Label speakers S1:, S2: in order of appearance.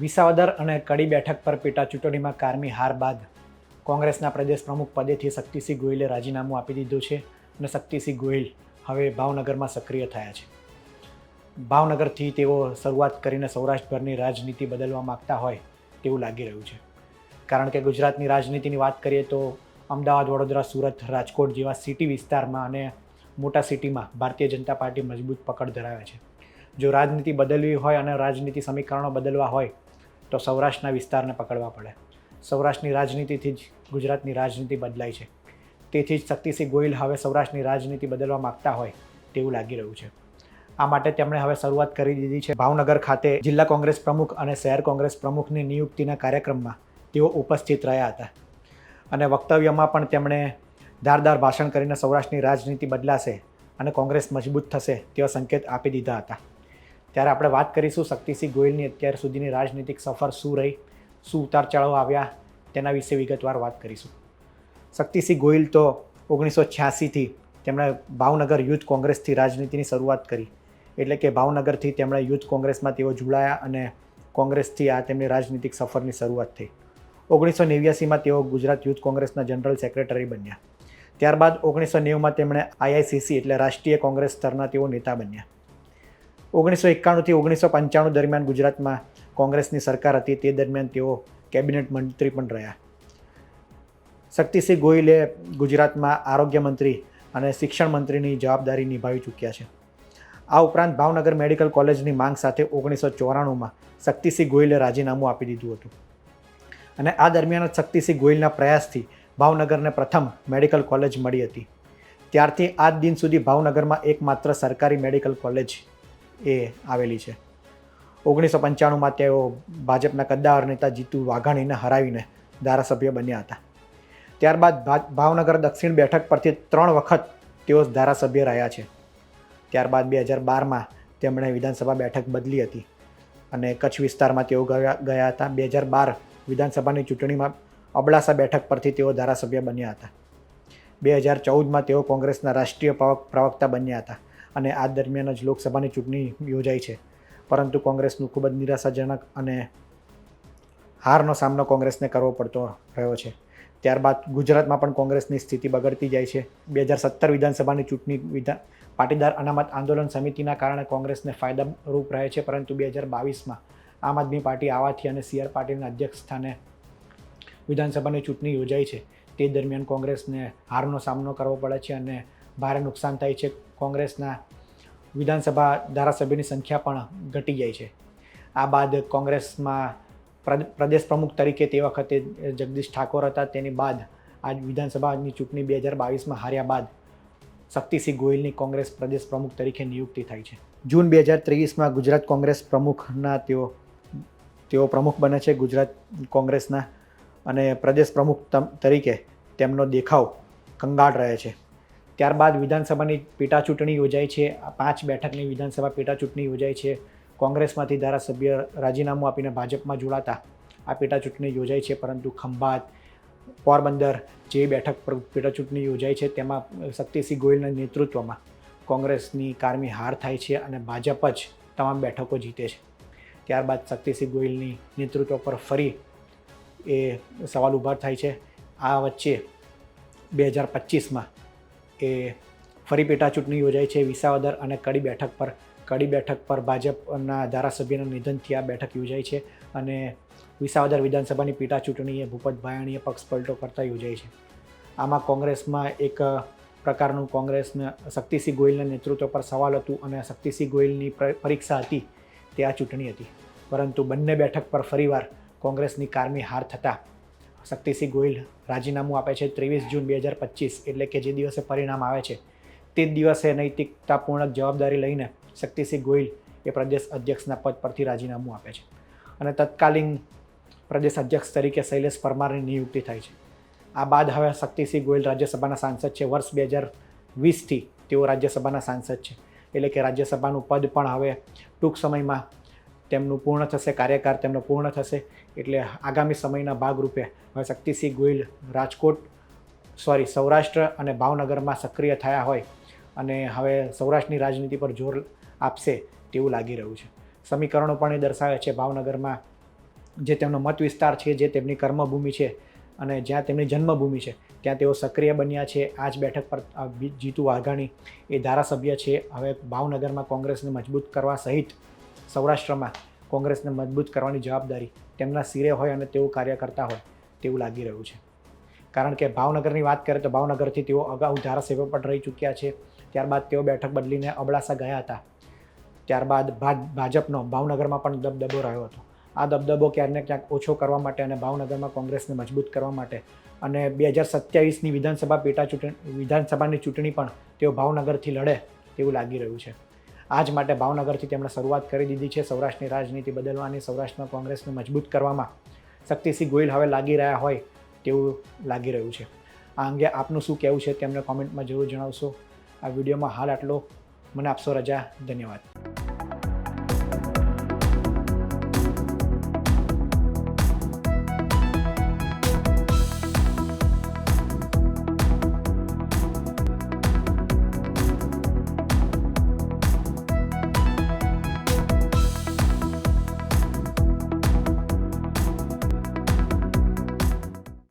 S1: વિસાવદર અને કડી બેઠક પર પેટા ચૂંટણીમાં કારમી હાર બાદ કોંગ્રેસના પ્રદેશ પ્રમુખ પદેથી શક્તિસિંહ ગોહિલે રાજીનામું આપી દીધું છે અને શક્તિસિંહ ગોહિલ હવે ભાવનગરમાં સક્રિય થયા છે. ભાવનગરથી તેઓ શરૂઆત કરીને સૌરાષ્ટ્રભરની રાજનીતિ બદલવા માગતા હોય તેવું લાગી રહ્યું છે. કારણ કે ગુજરાતની રાજનીતિની વાત કરીએ તો અમદાવાદ, વડોદરા, સુરત, રાજકોટ જેવા સિટી વિસ્તારમાં અને મોટા સિટીમાં ભારતીય જનતા પાર્ટી મજબૂત પકડ ધરાવે છે. જો રાજનીતિ બદલવી હોય અને રાજનીતિ સમીકરણો બદલવા હોય તો સૌરાષ્ટ્રના વિસ્તારને પકડવા પડે. સૌરાષ્ટ્રની રાજનીતિથી જ ગુજરાતની રાજનીતિ બદલાય છે. તેથી જ શક્તિસિંહ ગોહિલ હવે સૌરાષ્ટ્રની રાજનીતિ બદલવા માગતા હોય તેવું લાગી રહ્યું છે. આ માટે તેમણે હવે શરૂઆત કરી દીધી છે ભાવનગર ખાતે જિલ્લા કોંગ્રેસ પ્રમુખ અને શહેર કોંગ્રેસ પ્રમુખની નિયુક્તિના કાર્યક્રમમાં. તેઓ ઉપસ્થિત રહ્યા હતા. અને વક્તવ્યમાં પણ તેમણે ધારદાર ભાષણ કરીને સૌરાષ્ટ્રની રાજનીતિ બદલાશે અને કોંગ્રેસ મજબૂત થશે તેવા સંકેત આપી દીધા હતા. ત્યારે આપણે વાત કરીશું શક્તિસિંહ ગોયલની અત્યાર સુધીની રાજનીતિક સફર શું રહી, શું ઉતાર ચઢાવ આવ્યા, તેના વિશે વિગતવાર વાત કરીશું. શક્તિસિંહ ગોયલ તો ઓગણીસો છ્યાસીથી તેમણે ભાવનગર યુથ કોંગ્રેસથી રાજનીતિની શરૂઆત કરી. એટલે કે ભાવનગરથી તેમણે યુથ કોંગ્રેસમાં તેઓ જોડાયા અને કોંગ્રેસથી આ તેમની રાજનીતિક સફરની શરૂઆત થઈ. ઓગણીસો નેવ્યાસીમાં તેઓ ગુજરાત યુથ કોંગ્રેસના જનરલ સેક્રેટરી બન્યા. ત્યારબાદ ઓગણીસો નેવુંમાં તેમણે આઈઆઈસીસી એટલે રાષ્ટ્રીય કોંગ્રેસ સ્તરના તેઓ નેતા બન્યા. ઓગણીસો એકાણુંથી ઓગણીસો પંચાણું દરમિયાન ગુજરાતમાં કોંગ્રેસની સરકાર હતી. તે દરમિયાન તેઓ કેબિનેટ મંત્રી પણ રહ્યા. શક્તિસિંહ ગોહિલે ગુજરાતમાં આરોગ્ય મંત્રી અને શિક્ષણ મંત્રીની જવાબદારી નિભાવી ચૂક્યા છે. આ ઉપરાંત ભાવનગર મેડિકલ કોલેજની માંગ સાથે ઓગણીસો ચોરાણુંમાં શક્તિસિંહ ગોહિલે રાજીનામું આપી દીધું હતું. અને આ દરમિયાન જ શક્તિસિંહ ગોહિલના પ્રયાસથી ભાવનગરને પ્રથમ મેડિકલ કોલેજ મળી હતી. ત્યારથી આજ દિન સુધી ભાવનગરમાં એકમાત્ર સરકારી મેડિકલ કોલેજ એ આવેલી છે. ઓગણીસો પંચાણુંમાં તેઓ ભાજપના કદ્દાવર નેતા જીતુ વાઘાણીને હરાવીને ધારાસભ્ય બન્યા હતા. ત્યારબાદ ભાવનગર દક્ષિણ બેઠક પરથી ત્રણ વખત તેઓ ધારાસભ્ય રહ્યા છે. ત્યારબાદ બે હજાર બારમાં તેમણે વિધાનસભા બેઠક બદલી હતી અને કચ્છ વિસ્તારમાં તેઓ ગયા ગયા હતા. બે હજાર બાર વિધાનસભાની ચૂંટણીમાં અબડાસા બેઠક પરથી તેઓ ધારાસભ્ય બન્યા હતા. બે હજાર ચૌદમાં તેઓ કોંગ્રેસના રાષ્ટ્રીય પ્રવક પ્રવક્તા બન્યા હતા. અને આ દરમિયાન જ લોકસભાની ચૂંટણી યોજાઈ છે. પરંતુ કોંગ્રેસનું ખૂબ જ નિરાશાજનક અને હારનો સામનો કોંગ્રેસને કરવો પડતો રહ્યો છે. ત્યારબાદ ગુજરાતમાં પણ કોંગ્રેસની સ્થિતિ બગડતી જાય છે. બે હજાર સત્તર વિધાનસભાની ચૂંટણી વિધાન પાટીદાર અનામત આંદોલન સમિતિના કારણે કોંગ્રેસને ફાયદારૂપ રહે છે, પરંતુ બે હજાર બાવીસમાં આમ આદમી પાર્ટી આવવાથી અને સી આર પાટીલના અધ્યક્ષ સ્થાને વિધાનસભાની ચૂંટણી યોજાઈ છે. તે દરમિયાન કોંગ્રેસને હારનો સામનો કરવો પડે છે અને ભારે નુકસાન થાય છે. કોંગ્રેસના વિધાનસભા ધારાસભ્યની સંખ્યા પણ ઘટી જાય છે. આ બાદ કોંગ્રેસમાં પ્ર- પ્રદેશ પ્રમુખ તરીકે તે વખતે જગદીશ ઠાકોર હતા. તેની બાદ આજ વિધાનસભાની ચૂંટણી બે હજાર બાવીસમાં હાર્યા બાદ શક્તિસિંહ ગોહિલની કોંગ્રેસ પ્રદેશ પ્રમુખ તરીકે નિયુક્તિ થઈ છે. જૂન બે હજાર ત્રેવીસમાં ગુજરાત કોંગ્રેસ પ્રમુખના તેઓ તેઓ પ્રમુખ બને છે. ગુજરાત કોંગ્રેસના અને પ્રદેશ પ્રમુખ તરીકે તેમનો દેખાવ કંગાળ રહે છે. ત્યારબાદ વિધાનસભાની પેટા ચૂંટણી યોજાય છે. પાંચ બેઠકની વિધાનસભા પેટા ચૂંટણી યોજાય છે. કોંગ્રેસમાંથી ધારાસભ્ય રાજીનામું આપીને ભાજપમાં જોડાતા આ પેટા ચૂંટણી યોજાય છે, પરંતુ ખંભાત, પોરબંદર જે બેઠક પર પેટા ચૂંટણી યોજાય છે, તેમાં શક્તિસિંહ ગોહિલના નેતૃત્વમાં કોંગ્રેસની કારમી હાર થાય છે અને ભાજપ જ તમામ બેઠકો જીતે છે. ત્યારબાદ શક્તિસિંહ ગોહિલની નેતૃત્વ પર ફરી એ સવાલ ઊભા થાય છે. આ વચ્ચે બે હજાર પચીસમાં એ ફરી પેટા ચૂંટણી યોજાય છે. વિસાવદર અને કડી બેઠક પર, કડી બેઠક પર ભાજપના ધારાસભ્યના નિધનથી આ બેઠક યોજાય છે અને વિસાવદર વિધાનસભાની પેટા ચૂંટણીએ ભૂપત ભાયાણીએ પક્ષ પલટો કરતા યોજાય છે. આમાં કોંગ્રેસમાં એક પ્રકારનું કોંગ્રેસને શક્તિસિંહ ગોહિલના નેતૃત્વ પર સવાલ હતું અને શક્તિસિંહ ગોહિલની પરીક્ષા હતી. તે આ ચૂંટણી હતી. પરંતુ બંને બેઠક પર ફરીવાર કોંગ્રેસની કારમી હાર થતાં શક્તિસિંહ ગોહિલ રાજીનામું આપે છે ત્રેવીસ જૂન બે હજાર પચીસ, એટલે કે જે દિવસે પરિણામ આવે છે, તે જ દિવસે નૈતિકતાપૂર્ણક જવાબદારી લઈને શક્તિસિંહ ગોહિલ એ પ્રદેશ અધ્યક્ષના પદ પરથી રાજીનામું આપે છે. અને તત્કાલીન પ્રદેશ અધ્યક્ષ તરીકે શૈલેષ પરમારની નિયુક્તિ થાય છે. આ બાદ હવે શક્તિસિંહ ગોહિલ રાજ્યસભાના સાંસદ છે. વર્ષ બે હજાર વીસથી તેઓ રાજ્યસભાના સાંસદ છે. એટલે કે રાજ્યસભાનું પદ પણ હવે ટૂંક સમયમાં તેમનું પૂર્ણ થશે, કાર્યકાળ તેમનો પૂર્ણ થશે. એટલે આગામી સમયના ભાગરૂપે હવે શક્તિસિંહ ગોહિલ રાજકોટ સોરી સૌરાષ્ટ્ર અને ભાવનગરમાં સક્રિય થયા હોય અને હવે સૌરાષ્ટ્રની રાજનીતિ પર જોર આપશે તેવું લાગી રહ્યું છે. સમીકરણો પણ એ દર્શાવે છે ભાવનગરમાં જે તેમનો મત વિસ્તાર છે, જે તેમની કર્મભૂમિ છે અને જ્યાં તેમની જન્મભૂમિ છે, ત્યાં તેઓ સક્રિય બન્યા છે. આ જ બેઠક પર જીતુ વાઘાણી એ ધારાસભ્ય છે. હવે ભાવનગરમાં કોંગ્રેસને મજબૂત કરવા સહિત સૌરાષ્ટ્રમાં કોંગ્રેસને મજબૂત કરવાની જવાબદારી તેમના સિરે હોય અને તેઓ કાર્ય કરતા હોય તેવું લાગી રહ્યું છે. કારણ કે ભાવનગરની વાત કરીએ તો ભાવનગરથી તેઓ અગાઉ ધારાસભ્ય પણ રહી ચૂક્યા છે. ત્યારબાદ તેઓ બેઠક બદલીને અબડાસા ગયા હતા. ત્યારબાદ ભાજપનો ભાવનગરમાં પણ દબદબો રહ્યો હતો. આ દબદબો ક્યાંક ક્યાંક ઓછો કરવા માટે અને ભાવનગરમાં કોંગ્રેસને મજબૂત કરવા માટે અને બે હજાર સત્યાવીસની વિધાનસભા પેટા ચૂંટણી, વિધાનસભાની ચૂંટણી પણ તેઓ ભાવનગરથી લડે તેવું લાગી રહ્યું છે. આ જ માટે ભાવનગરથી તેમણે શરૂઆત કરી દીધી છે સૌરાષ્ટ્રની રાજનીતિ બદલવાની, સૌરાષ્ટ્રમાં કોંગ્રેસને મજબૂત કરવામાં શક્તિસિંહ ગોહિલ હવે લાગી રહ્યા હોય તેવું લાગી રહ્યું છે. આ અંગે આપનું શું કહેવું છે તેમને કોમેન્ટમાં જરૂર જણાવશો. આ વિડીયોમાં હાલ આટલો. મને આપશો રજા. ધન્યવાદ.